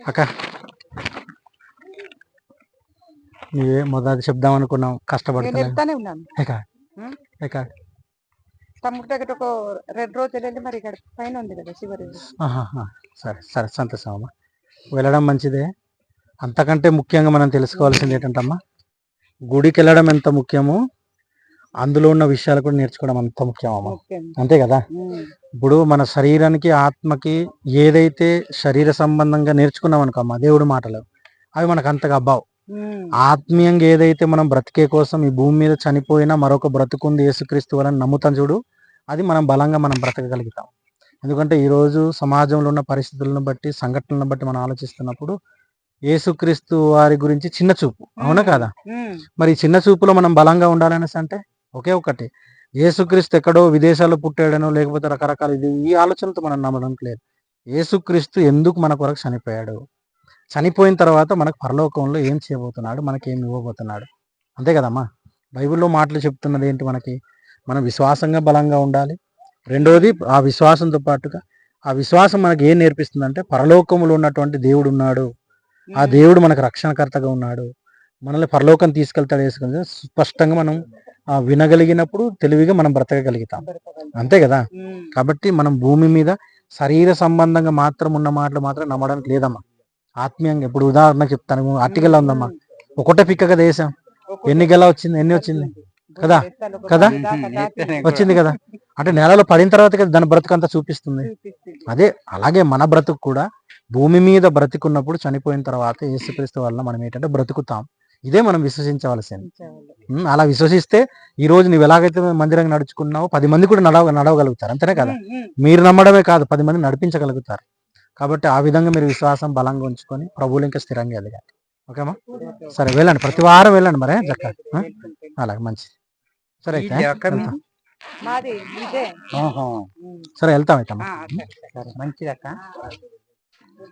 అక్క. నువ్వే మొదటి చెప్దాం అనుకున్నాం నేను కష్టపడుతున్నా ఉన్నాను. తమ్ముడి దగ్గర ఒక రెండు రోజులు వెళ్ళి మరి ఇక్కడ పైన ఉంది కదా శివరి. సరే సరే సంతోషం అమ్మా. వెళ్ళడం మంచిదే. అంతకంటే ముఖ్యంగా మనం తెలుసుకోవాల్సింది ఏంటంటమ్మా గుడికి వెళ్ళడం ఎంత ముఖ్యమో అందులో ఉన్న విషయాలు కూడా నేర్చుకోవడం అంత ముఖ్యం అమ్మా. అంతే కదా. ఇప్పుడు మన శరీరానికి ఆత్మకి ఏదైతే శరీర సంబంధంగా నేర్చుకున్నాం అనుకో అమ్మా దేవుడి మాటలు అవి మనకు అంతగా అబ్బావు. ఆత్మీయంగా ఏదైతే మనం బ్రతికే కోసం ఈ భూమి మీద చనిపోయినా మరొక బ్రతుకుంది యేసుక్రీస్తు వలన నమ్ముతాం చూడు అది మనం బలంగా మనం బ్రతకగలుగుతాం. ఎందుకంటే ఈరోజు సమాజంలో ఉన్న పరిస్థితులను బట్టి సంఘటనలను బట్టి మనం ఆలోచిస్తున్నప్పుడు యేసుక్రీస్తు వారి గురించి చిన్న చూపు అవునా కాదా. మరి చిన్న చూపులో మనం బలంగా ఉండాలనేసి అంటే ఒకే ఒకటి యేసుక్రీస్తు ఎక్కడో విదేశాల్లో పుట్టాడనో లేకపోతే రకరకాల ఇది ఈ ఆలోచనతో మనం నమ్మడం లేదు. యేసుక్రీస్తు ఎందుకు మన కొరకు చనిపోయాడు? చనిపోయిన తర్వాత మనకు పరలోకంలో ఏం చేయబోతున్నాడు? మనకి ఏం ఇవ్వబోతున్నాడు? అంతే కదమ్మా? బైబిల్లో మాటలు చెప్తున్నది ఏంటి మనకి? మనం విశ్వాసంగా బలంగా ఉండాలి. రెండోది ఆ విశ్వాసంతో పాటుగా ఆ విశ్వాసం మనకి ఏం నేర్పిస్తుంది అంటే పరలోకములో ఉన్నటువంటి దేవుడు ఉన్నాడు. ఆ దేవుడు మనకు రక్షణకర్తగా ఉన్నాడు. మనల్ని పరలోకం తీసుకెళ్తాడు వేసుకుని స్పష్టంగా మనం వినగలిగినప్పుడు తెలివిగా మనం బ్రతకగలుగుతాం. అంతే కదా. కాబట్టి మనం భూమి మీద శరీర సంబంధంగా మాత్రం ఉన్న మాటలు మాత్రం నమ్మడానికి లేదమ్మా. ఆత్మీయంగా ఇప్పుడు ఉదాహరణ చెప్తాను. ఆర్టికల్ ఉందమ్మా. ఒకటే పిక్కగా దేశం. ఒక్కొక్క ఎన్ని గెల వచ్చింది? ఎన్ని వచ్చింది? కదా? కదా? వచ్చింది కదా? అంటే నేలలో పడిన తర్వాత కదా దాని బ్రతుకంతా చూపిస్తుంది. చూపిస్తుంది. అదే అలాగే మన బ్రతుకు కూడా భూమి మీద బ్రతికున్నప్పుడు చనిపోయిన తర్వాత యేసుక్రీస్తు వల్ల మనం ఏంటంటే బ్రతుకుతాం. ఇదే మనం విశ్వసించవలసింది. అలా విశ్వసిస్తే ఈ రోజు నువ్వు ఎలాగైతే మందిరంగా నడుచుకున్నావో పది మంది కూడా నడవ నడవగలుగుతారు అంతేనే కదా. మీరు నమ్మడమే కాదు పది మంది నడిపించగలుగుతారు. కాబట్టి ఆ విధంగా మీరు విశ్వాసం బలంగా ఉంచుకొని ప్రభువులు ఇంకా స్థిరంగా ఎదగాలి. ఓకేమా? సరే వెళ్ళండి ప్రతి వారం వెళ్ళండి మరే చక్క? అలాగే మంచిది. సరే. సరే వెళ్తాం అయితే మంచిదక్క